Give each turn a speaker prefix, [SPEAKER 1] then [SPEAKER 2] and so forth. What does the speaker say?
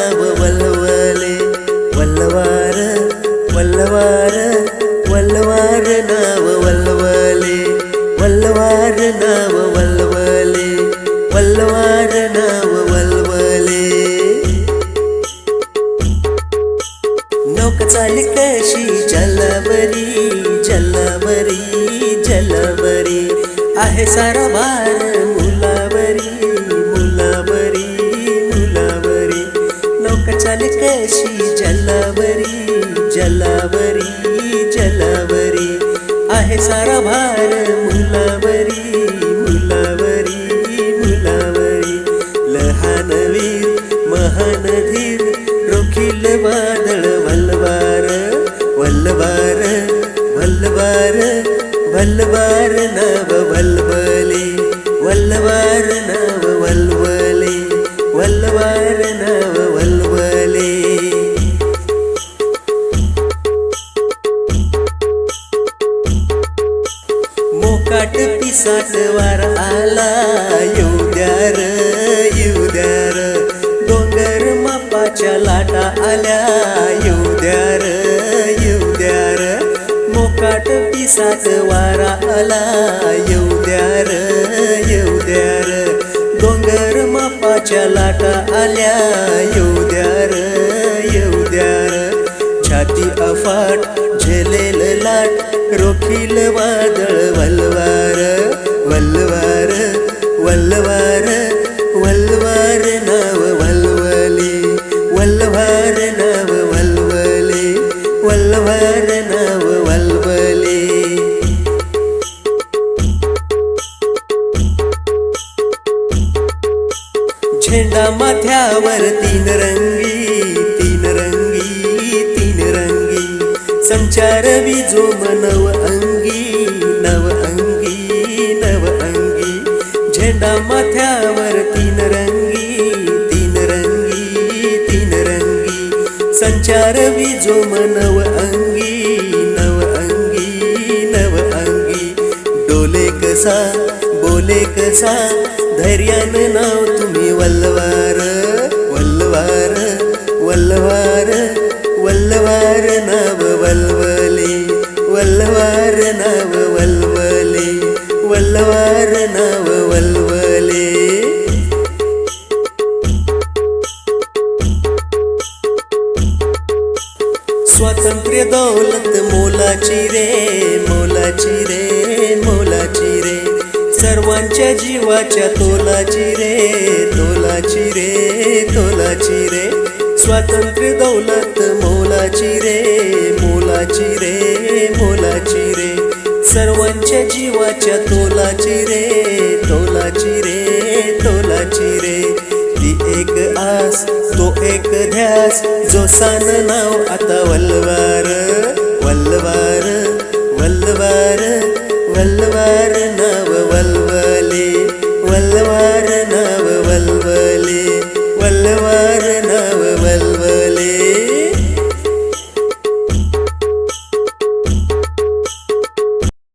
[SPEAKER 1] वल्लवार वल्वले वल्लवार वल्लवार वल्लवार नाव वल्लवले वल्लवार नाव वल्वले वल्लवार नाव वल्वले नौका चाली कशी जलवरी जलवरी जलवरी आहे सारा भार कशी जलवरी जलवरी जलवरी. आहे सारा भार मुलावरी मुलावरी मुलावरी. लहान वीर महान धीर रोखील वादळ वल्लवार वल्लवार वल्लवार वल्लवार नाव. मोकाट आला येऊ द्या र येऊ द्या र. डोंगर मापाच्या लाटा आल्या येऊ द्या र येऊ द्या र. मोकाट पिसात वारा आला येऊ द्या र येऊ द्या र. डोंगर मापाच्या लाटा आल्या येऊ द्या छाती अफाट झेलेल लाट रोखील वादळ वल्वार वल्वार वल्वार वल्वार नाव वल्वले वल्वार नाव वल्वले वल्वार नाव वल्वले. झेंडा माथ्यावर तीन रंगी संचारवी संचार विजो नव अंगी नव अंगी नव अंगी. झेंडा माथ्यावर तीन रंगी तीन रंगी तीन रंगी. संचार विजो नव अंगी नव अंगी नव अंगी. डोले कसा बोले कसा धैर्यान नाव तुम्ही वल्लवार वल्लवार वल्लवार वल्वले वल्लवार नाव वल्वले वल्लवार नाव वल्वले. स्वातंत्र्य दौलत मोलाची रे मोलाची रे मोलाची रे. सर्वांच्या जीवाच्या तोलाची रे तोलाची रे तोलाची रे. स्वातंत्र्य दौलत मोलाची रे जीवाची रे मोलाची रे. सर्वांच्या जीवाच्या तोलाची रे तोलाची रे तोलाची रे. ती एक आस तो एक ध्यास जो सान नाव आता वल्लवार वल्लवार वल्लवार वल्लवार नाव वल्वले वल्लवार नाव वल्वले वल्लवार नाव वल्वले